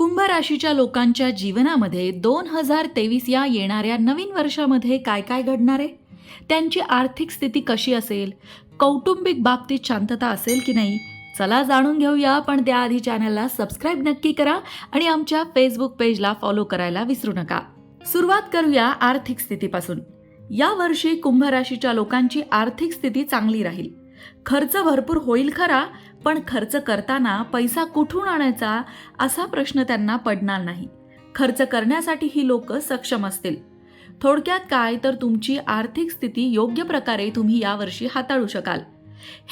कुंभ राशीच्या लोकांच्या जीवनामध्ये दोन हजार तेवीस या येणाऱ्या नवीन वर्षामध्ये काय काय घडणार आहे? त्यांची आर्थिक स्थिती कशी असेल? कौटुंबिक बाबतीत शांतता असेल की नाही? चला जाणून घेऊया पण त्याआधी चॅनलला सबस्क्राईब नक्की करा आणि आमच्या फेसबुक पेजला फॉलो करायला विसरू नका. सुरुवात करूया आर्थिक स्थितीपासून. या वर्षी कुंभ राशीच्या लोकांची आर्थिक स्थिती चांगली राहील. खर्च भरपूर होईल खरा पण खर्च करताना पैसा कुठून आणायचा असा प्रश्न त्यांना पडणार नाही. खर्च करण्यासाठी ही लोक सक्षम असतील. थोडक्यात काय तर तुमची आर्थिक स्थिती योग्य प्रकारे तुम्ही यावर्षी हाताळू शकाल.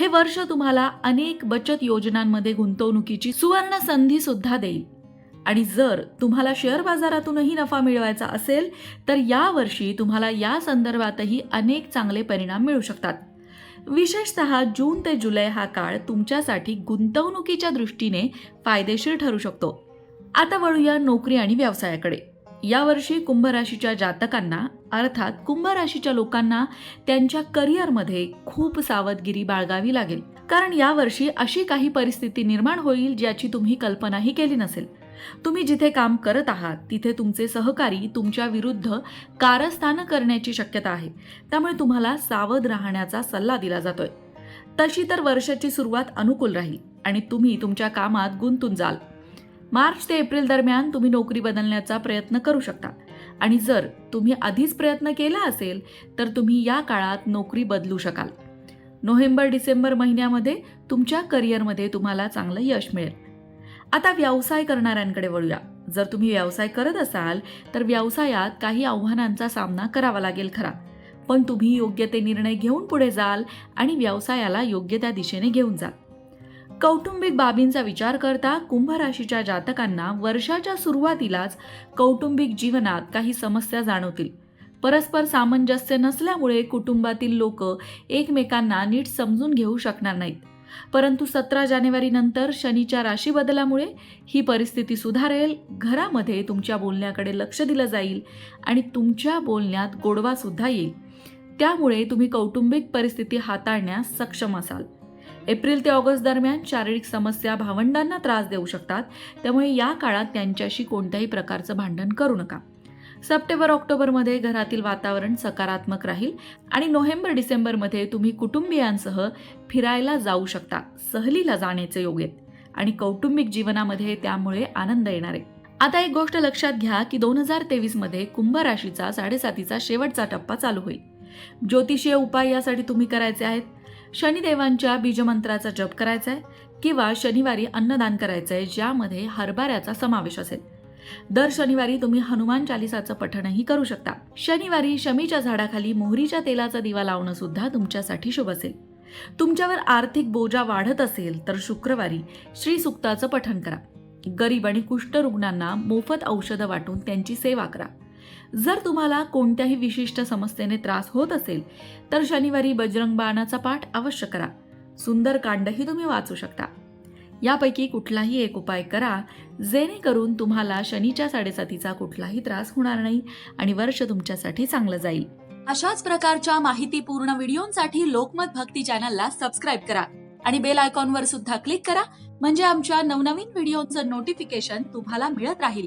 हे वर्ष तुम्हाला अनेक बचत योजनांमध्ये गुंतवणुकीची सुवर्ण संधी सुद्धा देईल. आणि जर तुम्हाला शेअर बाजारातूनही नफा मिळवायचा असेल तर यावर्षी तुम्हाला या संदर्भातही अनेक चांगले परिणाम मिळू शकतात. विशेषतः जून ते जुलै हा काळ तुमच्यासाठी गुंतवणुकीच्या दृष्टीने फायदेशीर ठरू शकतो. आता वळूया नोकरी आणि व्यवसायाकडे. यावर्षी कुंभ राशीच्या जातकांना अर्थात कुंभ राशीच्या लोकांना त्यांच्या करिअरमध्ये खूप सावधगिरी बाळगावी लागेल. कारण यावर्षी अशी काही परिस्थिती निर्माण होईल ज्याची तुम्ही कल्पनाही केली नसेल. तुम्ही जिथे काम करत आहात तिथे तुमचे सहकारी तुमच्या विरुद्ध कारस्थान करण्याची शक्यता आहे. त्यामुळे तुम्हाला सावध राहण्याचा सल्ला दिला जातोय. तशी तर वर्षाची सुरुवात अनुकूल राहील आणि तुम्ही तुमच्या कामात गुंतून जाल. मार्च ते एप्रिल दरम्यान तुम्ही नोकरी बदलण्याचा प्रयत्न करू शकता. आणि जर तुम्ही आधीच प्रयत्न केला असेल तर तुम्ही या काळात नोकरी बदलू शकाल. नोव्हेंबर डिसेंबर महिन्यामध्ये तुमच्या करिअरमध्ये तुम्हाला चांगलं यश मिळेल. आता व्यवसाय करणाऱ्यांकडे वळूया. जर तुम्ही व्यवसाय करत असाल तर व्यवसायात काही आव्हानांचा सामना करावा लागेल खरा. पण तुम्ही योग्य ते निर्णय घेऊन पुढे जाल आणि व्यवसायाला योग्य त्या दिशेने घेऊन जाल. कौटुंबिक बाबींचा विचार करता कुंभ राशीच्या जातकांना वर्षाच्या सुरुवातीलाच कौटुंबिक जीवनात काही समस्या जाणवतील. परस्पर सामंजस्य नसल्यामुळे कुटुंबातील लोक एकमेकांना नीट समजून घेऊ शकणार नाहीत. परंतु सतरा जानेवारी नंतर शनीच्या राशी बदलामुळे ही परिस्थिती सुधारेल घरामध्ये तुमच्या बोलण्याकडे लक्ष दिलं जाईल आणि तुमच्या बोलण्यात गोडवा सुद्धा येईल. त्यामुळे तुम्ही कौटुंबिक परिस्थिती हाताळण्यास सक्षम असाल. एप्रिल ते ऑगस्ट दरम्यान शारीरिक समस्या भावंडांना त्रास देऊ शकतात. त्यामुळे या काळात त्यांच्याशी कोणत्याही प्रकारचं भांडण करू नका. सप्टेंबर ऑक्टोबरमध्ये घरातील वातावरण सकारात्मक राहील आणि नोव्हेंबर डिसेंबरमध्ये तुम्ही कुटुंबियांसह फिरायला जाऊ शकता. सहलीला जाण्याचे योग आहेत आणि कौटुंबिक जीवनामध्ये त्यामुळे आनंद येणार आहे. आता एक गोष्ट लक्षात घ्या की दोन हजार तेवीसमध्ये कुंभ राशीचा साडेसातीचा शेवटचा टप्पा चालू होईल. ज्योतिषीय उपाय यासाठी तुम्ही करायचे आहेत? शनिदेवांच्या बीजमंत्राचा जप करायचा आहे किंवा शनिवारी अन्नदान करायचं आहे ज्यामध्ये हरभऱ्याचा समावेश असेल. दर शनिवारी तुम्ही हनुमान चालिसाचं पठणही करू शकता. शनिवारी शमीच्या झाडाखाली मोहरीच्या तेलाचा दिवा लावणं सुद्धा तुमच्यासाठी शुभ असेल. तुमच्यावर आर्थिक बोजा वाढत असेल तर शुक्रवारी श्री सुक्ताचं पठण करा. गरीब आणि कुष्ठरुग्णांना मोफत औषधं वाटून त्यांची सेवा करा. जर तुम्हाला कोणत्याही विशिष्ट समस्येने त्रास होत असेल तर शनिवारी बजरंग बाणाचा पाठ अवश्य करा. सुंदर कांडही तुम्ही वाचू शकता. यापैकी कुठलाही एक उपाय करा जेणेकरून तुम्हाला शनीच्या साडेसातीचा कुठलाही त्रास होणार नाही आणि वर्ष तुमच्यासाठी चांगलं जाईल. अशाच प्रकारच्या माहितीपूर्ण व्हिडिओंसाठी लोकमत भक्ती चॅनलला सबस्क्राईब करा आणि बेल आयकॉनवर सुद्धा क्लिक करा म्हणजे आमच्या नवनवीन व्हिडिओचं नोटिफिकेशन तुम्हाला मिळत राहील.